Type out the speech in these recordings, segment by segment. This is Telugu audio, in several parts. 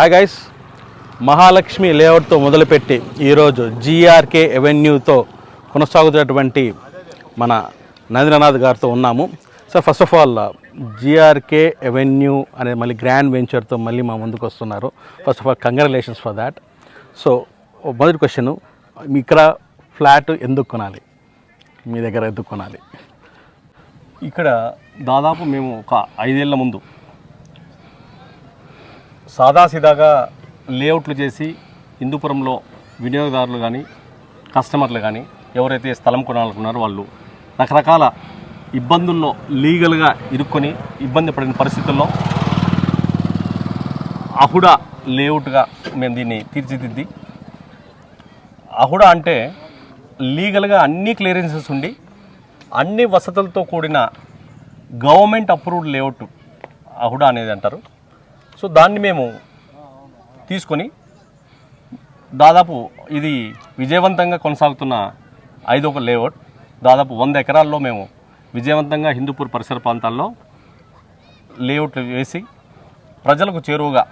హాయ్ గైస్ మహాలక్ష్మి లేఅవుట్తో మొదలుపెట్టి ఈరోజు జీఆర్కే ఎవెన్యూతో కొనసాగుతున్నటువంటి మన నరేంద్రనాథ్ గారితో ఉన్నాము. Sir first of all GRK avenue అనే మళ్ళీ గ్రాండ్ వెంచర్తో మళ్ళీ మా ముందుకు వస్తున్నారు. First of all congratulations for that so మొదటి క్వశ్చన్ ఇక్కడ ఫ్లాట్ ఎందుకు కొనాలి? మీ దగ్గర ఎందుకు కొనాలి? ఇక్కడ దాదాపు మేము ఒక ఐదేళ్ళ ముందు సాదాసీదాగా లేఅవుట్లు చేసి హిందూపురంలో వినియోగదారులు కానీ కస్టమర్లు కానీ ఎవరైతే స్థలం కొనాలనుకున్నారో వాళ్ళు రకరకాల ఇబ్బందుల్లో లీగల్గా ఇరుక్కొని ఇబ్బంది పడిన పరిస్థితుల్లో అహుడా లేఅవుట్గా మేము దీన్ని తీర్చిదిద్ది. అహుడా అంటే లీగల్గా అన్ని క్లియరెన్సెస్ ఉండి అన్ని వసతులతో కూడిన గవర్నమెంట్ అప్రూవ్డ్ లేఅవుట్ అహుడా అనేది అంటారు. సో దాన్ని మేము తీసుకొని దాదాపు ఇది విజయవంతంగా కొనసాగుతున్న ఐదొక లేఅవుట్. దాదాపు వంద ఎకరాల్లో మేము విజయవంతంగా హిందూపూర్ పరిసర ప్రాంతాల్లో లేఅవుట్లు వేసి ప్రజలకు చేరువగా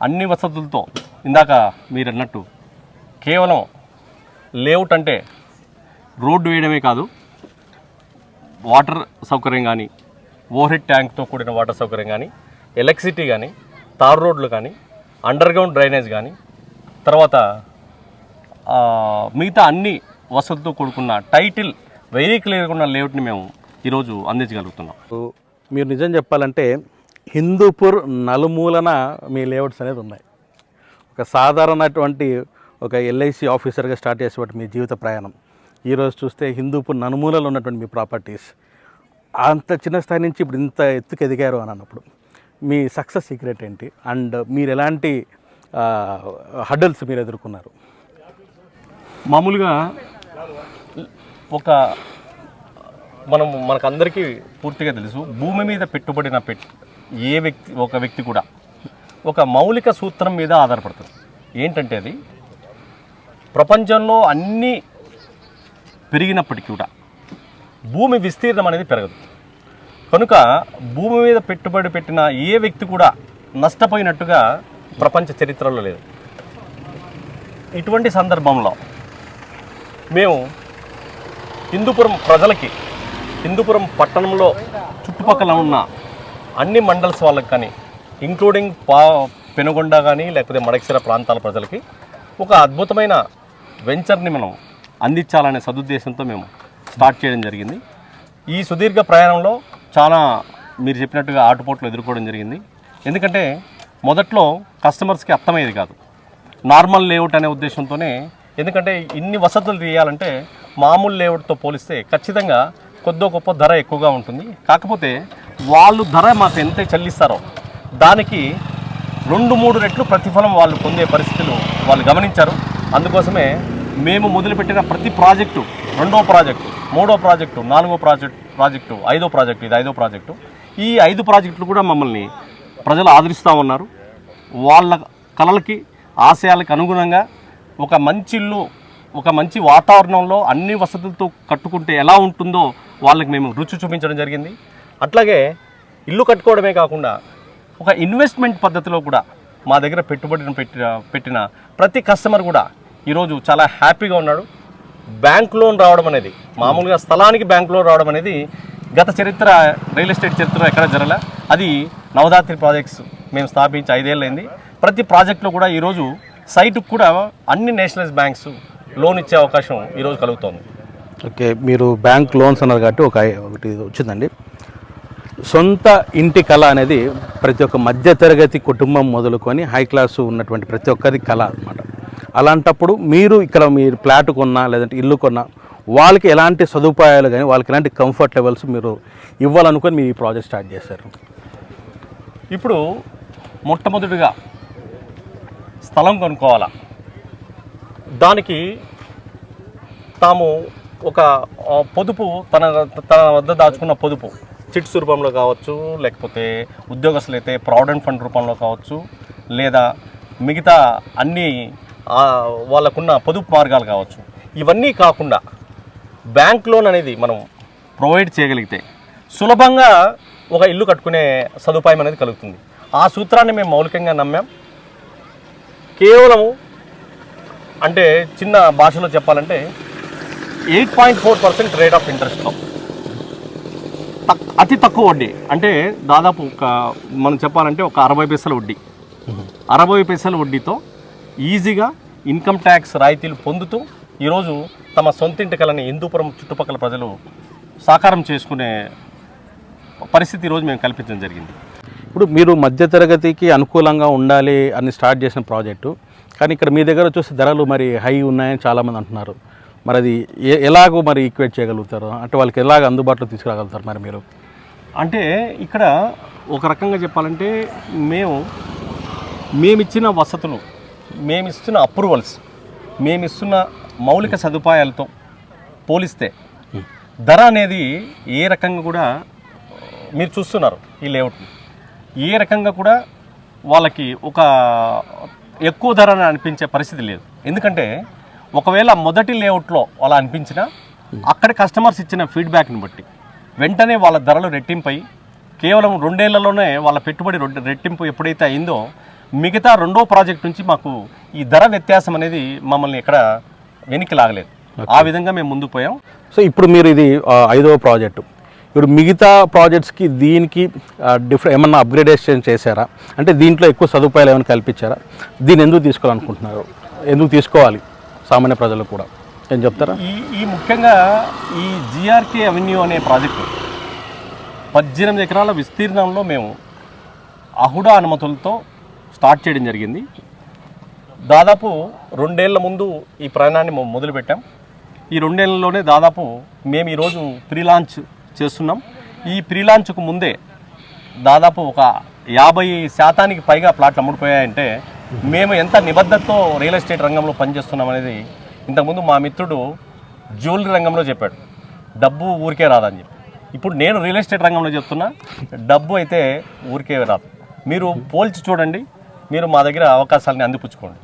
అన్ని వసతులతో ఇందాక మీరు అన్నట్టు కేవలం లేఅవుట్ అంటే రోడ్డు వేయడమే కాదు వాటర్ సౌకర్యం కానీ ఓవర్హెడ్ ట్యాంక్తో కూడిన వాటర్ సౌకర్యం కానీ ఎలక్ట్రిసిటీ కానీ తార్ రోడ్లు కానీ అండర్ గ్రౌండ్ డ్రైనేజ్ కానీ తర్వాత మిగతా అన్ని వసతులతో కూడుకున్న టైటిల్ వెరీ క్లియర్గా ఉన్న లేఅవుట్ని మేము ఈరోజు అందించగలుగుతున్నాం. మీరు నిజం చెప్పాలంటే హిందూపూర్ నలుమూలన మీ లేఅవుట్స్ అనేది ఉన్నాయి. ఒక సాధారణటువంటి ఒక ఎల్ఐసి ఆఫీసర్గా స్టార్ట్ చేసేటువంటి మీ జీవిత ప్రయాణం. ఈరోజు చూస్తే హిందూపూర్ నలుమూలలో ఉన్నటువంటి మీ ప్రాపర్టీస్. అంత చిన్న స్థాయి నుంచి ఇప్పుడు ఇంత ఎత్తుకు ఎదిగారు అని అన్నప్పుడు మీ సక్సెస్ సీక్రెట్ ఏంటి? అండ్ మీరు ఎలాంటి హడల్స్ మీరు ఎదుర్కొన్నారు? మామూలుగా ఒక మనం మనకందరికీ పూర్తిగా తెలుసు భూమి మీద పెట్టుబడిన పెట్ ఏ వ్యక్తి ఒక వ్యక్తి కూడా ఒక మౌలిక సూత్రం మీద ఆధారపడుతుంది ఏంటంటే అది ప్రపంచంలో అన్నీ పెరిగినప్పటికీ కూడా భూమి విస్తీర్ణం అనేది పెరగదు. కనుక భూమి మీద పెట్టుబడి పెట్టిన ఏ వ్యక్తి కూడా నష్టపోయినట్టుగా ప్రపంచ చరిత్రలో లేదు. ఇటువంటి సందర్భంలో మేము హిందూపురం ప్రజలకి హిందూపురం పట్టణంలో చుట్టుపక్కల ఉన్న అన్ని మండల్స్ వాళ్ళకి కానీ ఇంక్లూడింగ్ పా పెనుగొండ కానీ లేకపోతే మడక్సిర ప్రాంతాల ప్రజలకి ఒక అద్భుతమైన వెంచర్ని మనం అందించాలనే సదుద్దేశంతో మేము స్టార్ట్ చేయడం జరిగింది. ఈ సుదీర్ఘ ప్రయాణంలో చాలా మీరు చెప్పినట్టుగా ఆటుపోట్లు ఎదుర్కోవడం జరిగింది. ఎందుకంటే మొదట్లో కస్టమర్స్కి అర్థమయ్యేది కాదు. నార్మల్ లేఅవుట్ అనే ఉద్దేశంతోనే ఎందుకంటే ఇన్ని వసతులు తీయాలంటే మామూలు లేఅవుట్తో పోలిస్తే ఖచ్చితంగా కొద్దో గొప్ప ధర ఎక్కువగా ఉంటుంది. కాకపోతే వాళ్ళు ధర మాకు ఎంత చెల్లిస్తారో దానికి రెండు మూడు రెట్లు ప్రతిఫలం వాళ్ళు పొందే పరిస్థితులు వాళ్ళు గమనించారు. అందుకోసమే మేము మొదలుపెట్టిన ప్రతి ప్రాజెక్టు రెండో ప్రాజెక్టు మూడో ప్రాజెక్టు నాలుగో ప్రాజెక్టు ప్రాజెక్టు ఐదో ప్రాజెక్టు ఇది ఐదో ప్రాజెక్టు. ఈ ఐదు ప్రాజెక్టులు కూడా మమ్మల్ని ప్రజలు ఆదరిస్తూ ఉన్నారు. వాళ్ళ కళలకి ఆశయాలకు అనుగుణంగా ఒక మంచి ఇల్లు ఒక మంచి వాతావరణంలో అన్ని వసతులతో కట్టుకుంటే ఎలా ఉంటుందో వాళ్ళకి మేము రుచి చూపించడం జరిగింది. అట్లాగే ఇల్లు కట్టుకోవడమే కాకుండా ఒక ఇన్వెస్ట్మెంట్ పద్ధతిలో కూడా మా దగ్గర పెట్టుబడిని పెట్టిన పెట్టిన ప్రతి కస్టమర్ కూడా ఈరోజు చాలా హ్యాపీగా ఉన్నాడు. బ్యాంక్ లోన్ రావడం అనేది మామూలుగా స్థలానికి బ్యాంక్ లోన్ రావడం అనేది గత చరిత్ర రియల్ ఎస్టేట్ చరిత్ర ఎక్కడ జరగలే? అది నవదాత్రి ప్రాజెక్ట్స్ మేము స్థాపించి ఐదేళ్ళైంది. ప్రతి ప్రాజెక్టులో కూడా ఈరోజు సైట్కి కూడా అన్ని నేషనలైజ్ బ్యాంక్స్ లోన్ ఇచ్చే అవకాశం ఈరోజు కలుగుతోంది. ఓకే మీరు బ్యాంక్ లోన్స్ అన్నారు కాబట్టి ఒక ఒకటి వచ్చిందండి. సొంత ఇంటి కళ అనేది ప్రతి ఒక్క మధ్యతరగతి కుటుంబం మొదలుకొని హై క్లాసు ఉన్నటువంటి ప్రతి ఒక్కరి కళ అనమాట అలాంటప్పుడు మీరు ఇక్కడ మీరు ఫ్లాట్ కొన్నా లేదంటే ఇల్లు కొన్నా వాళ్ళకి ఎలాంటి సదుపాయాలు కానీ వాళ్ళకి ఎలాంటి కంఫర్ట్ లెవెల్స్ మీరు ఇవ్వాలనుకొని మీ ఈ ప్రాజెక్ట్ స్టార్ట్ చేశారు? ఇప్పుడు మొట్టమొదటిగా స్థలం కొనుక్కోవాలా. దానికి తాము ఒక పొదుపు తన తన వద్ద దాచుకున్న పొదుపు చిట్స్ రూపంలో కావచ్చు లేకపోతే ఉద్యోగస్తులు అయితే ప్రావిడెంట్ ఫండ్ రూపంలో కావచ్చు లేదా మిగతా అన్ని వాళ్ళకున్న పొదుపు మార్గాలు కావచ్చు. ఇవన్నీ కాకుండా బ్యాంక్ లోన్ అనేది మనం ప్రొవైడ్ చేయగలిగితే సులభంగా ఒక ఇల్లు కట్టుకునే సదుపాయం అనేది కలుగుతుంది. ఆ సూత్రాన్ని మేము మౌలికంగా నమ్మాం. కేవలం అంటే చిన్న భాషలో చెప్పాలంటే eight point four percent rate of ఇంట్రెస్ట్తో తక్- అతి తక్కువ వడ్డీ. అంటే దాదాపు ఒక మనం చెప్పాలంటే ఒక అరవై పైసల వడ్డీ. అరవై పైసల వడ్డీతో ఈజీగా ఇన్కమ్ ట్యాక్స్ రాయితీలు పొందుతూ ఈరోజు తమ సొంతింటి కలని హిందూపురం చుట్టుపక్కల ప్రజలు సాకారం చేసుకునే పరిస్థితి ఈరోజు మేము కల్పించడం జరిగింది. ఇప్పుడు మీరు మధ్యతరగతికి అనుకూలంగా ఉండాలి అని స్టార్ట్ చేసిన ప్రాజెక్టు కానీ ఇక్కడ మీ దగ్గర చూస్తే ధరలు మరి హై ఉన్నాయని చాలామంది అంటున్నారు. మరి అది ఎలాగో మరి ఈక్వేట్ చేయగలుగుతారు? అంటే వాళ్ళకి ఎలాగ అందుబాటులో తీసుకురాగలుగుతారు మరి మీరు? అంటే ఇక్కడ ఒక రకంగా చెప్పాలంటే మేము మేమిచ్చిన వసతులు మేమిస్తున్న అప్రూవల్స్ మేమిస్తున్న మౌలిక సదుపాయాలతో పోలిస్తే ధర అనేది ఏ రకంగా కూడా మీరు చూస్తున్నారు ఈ లేఅవుట్ని. ఏ రకంగా కూడా వాళ్ళకి ఒక ఎక్కువ ధర అని అనిపించే పరిస్థితి లేదు. ఎందుకంటే ఒకవేళ మొదటి లేఅవుట్లో అలా అనిపించినా అక్కడ కస్టమర్స్ ఇచ్చిన ఫీడ్బ్యాక్ని బట్టి వెంటనే వాళ్ళ ధరలు రెట్టింపై కేవలం రెండేళ్ళలోనే వాళ్ళ పెట్టుబడి రెట్టింపు ఎప్పుడైతే అయిందో మిగతా రెండో ప్రాజెక్ట్ నుంచి మాకు ఈ ధర వ్యత్యాసం అనేది మమ్మల్ని ఎక్కడ వెనక్కి లాగలేదు. ఆ విధంగా మేము ముందుకు పోయాం. సో ఇప్పుడు మీరు ఇది ఐదవ ప్రాజెక్టు. ఇప్పుడు మిగతా ప్రాజెక్ట్స్కి దీనికి డిఫరెంట్ ఏమన్నా అప్గ్రేడేషన్ చేశారా? అంటే దీంట్లో ఎక్కువ సదుపాయాలు ఏమైనా కల్పించారా? దీన్ని ఎందుకు తీసుకోవాలనుకుంటున్నారు? ఎందుకు తీసుకోవాలి సామాన్య ప్రజలు కూడా? ఏం చెప్తారా? ఈ ఈ ముఖ్యంగా ఈ జిఆర్కే అవెన్యూ అనే ప్రాజెక్టు పద్దెనిమిది ఎకరాల విస్తీర్ణంలో మేము అహుడా అనుమతులతో స్టార్ట్ చేయడం జరిగింది. దాదాపు రెండేళ్ళ ముందు ఈ ప్రయాణాన్ని మేము మొదలుపెట్టాం. ఈ రెండేళ్ళలోనే దాదాపు మేము ఈరోజు ప్రీ లాంచ్ చేస్తున్నాం. ఈ ప్రీ లాంచ్కు ముందే దాదాపు ఒక యాభై శాతానికి పైగా ప్లాట్లు అమ్ముడుపోయాయంటే మేము ఎంత నిబద్ధతతో రియల్ ఎస్టేట్ రంగంలో పనిచేస్తున్నాం అనేది ఇంతకుముందు మా మిత్రుడు జ్యువెలరీ రంగంలో చెప్పాడు. డబ్బు ఊరికే రాదని చెప్పి. ఇప్పుడు నేను రియల్ ఎస్టేట్ రంగంలో చెప్తున్నా డబ్బు అయితే ఊరికే రాదు. మీరు పోల్చి చూడండి. మీరు మా దగ్గర అవకాశాలని అందిపుచ్చుకోండి.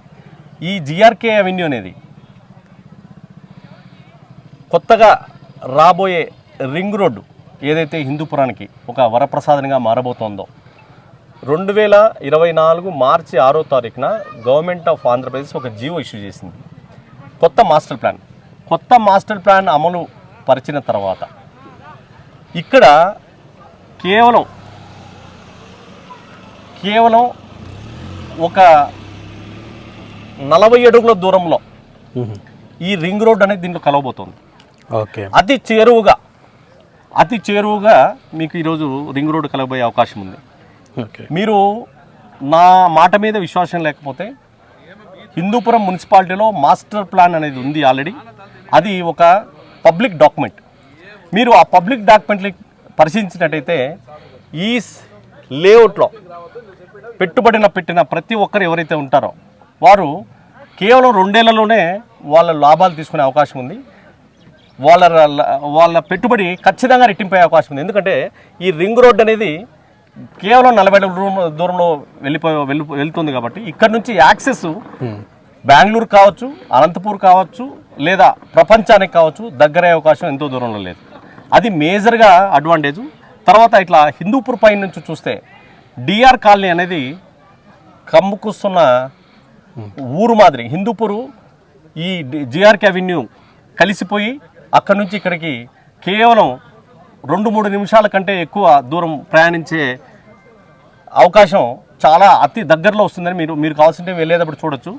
ఈ జిఆర్కే అవెన్యూ అనేది కొత్తగా రాబోయే రింగ్ రోడ్డు ఏదైతే హిందూపురానికి ఒక వరప్రసాదనగా మారబోతోందో రెండు వేల ఇరవై నాలుగు మార్చి ఆరో తారీఖున గవర్నమెంట్ ఆఫ్ ఆంధ్రప్రదేశ్ ఒక జియో ఇష్యూ చేసింది. కొత్త మాస్టర్ ప్లాన్. కొత్త మాస్టర్ ప్లాన్ అమలు పరిచిన తర్వాత ఇక్కడ కేవలం కేవలం ఒక నలభై అడుగుల దూరంలో ఈ రింగ్ రోడ్ అనేది దీంట్లో కలవబోతోంది. ఓకే. అతి చేరువుగా అతి చేరువుగా మీకు ఈరోజు రింగ్ రోడ్ కలగబోయే అవకాశం ఉంది. ఓకే. మీరు నా మాట మీద విశ్వాసం లేకపోతే హిందూపురం మున్సిపాలిటీలో మాస్టర్ ప్లాన్ అనేది ఉంది ఆల్రెడీ. అది ఒక పబ్లిక్ డాక్యుమెంట్. మీరు ఆ పబ్లిక్ డాక్యుమెంట్ని పరిశీలించినట్టయితే ఈ లేఅవుట్లో పెట్టుబడిన పెట్టిన ప్రతి ఒక్కరు ఎవరైతే ఉంటారో వారు కేవలం రెండేళ్ళలోనే వాళ్ళ లాభాలు తీసుకునే అవకాశం ఉంది. వాళ్ళ వాళ్ళ పెట్టుబడి ఖచ్చితంగా రెట్టింపే అవకాశం ఉంది. ఎందుకంటే ఈ రింగ్ రోడ్ అనేది కేవలం నలభై అడుగుల దూరంలో వెళ్ళిపోయి వెళ్ళి వెళ్తుంది కాబట్టి ఇక్కడ నుంచి యాక్సెస్ బెంగళూరు కావచ్చు అనంతపూర్ కావచ్చు లేదా ప్రపంచానికి కావచ్చు దగ్గరే అవకాశం ఎంతో దూరంలో లేదు. అది మేజర్గా అడ్వాంటేజ్. తర్వాత ఇట్లా హిందూపూర్ పైన నుంచి చూస్తే డిఆర్ కాలనీ అనేది కమ్ముకుస్తున్న ఊరు మాదిరి హిందూపూరు ఈ జిఆర్కే అవెన్యూ కలిసిపోయి అక్కడి నుంచి ఇక్కడికి కేవలం రెండు మూడు నిమిషాల కంటే ఎక్కువ దూరం ప్రయాణించే అవకాశం చాలా అతి దగ్గరలో వస్తుందని మీరు మీరు కావాల్సింటే వెళ్ళేటప్పుడు చూడొచ్చు.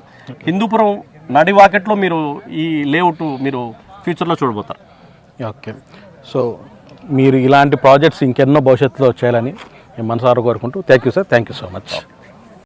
హిందూపురం నడివాకెట్లో మీరు ఈ లేఅవుట్ మీరు ఫ్యూచర్లో చూడబోతారు. ఓకే. సో మీరు ఇలాంటి ప్రాజెక్ట్స్ ఇంకెన్నో భవిష్యత్తులో చేయాలని మేము మనసారా కోరుకుంటూ thank you sir thank you so much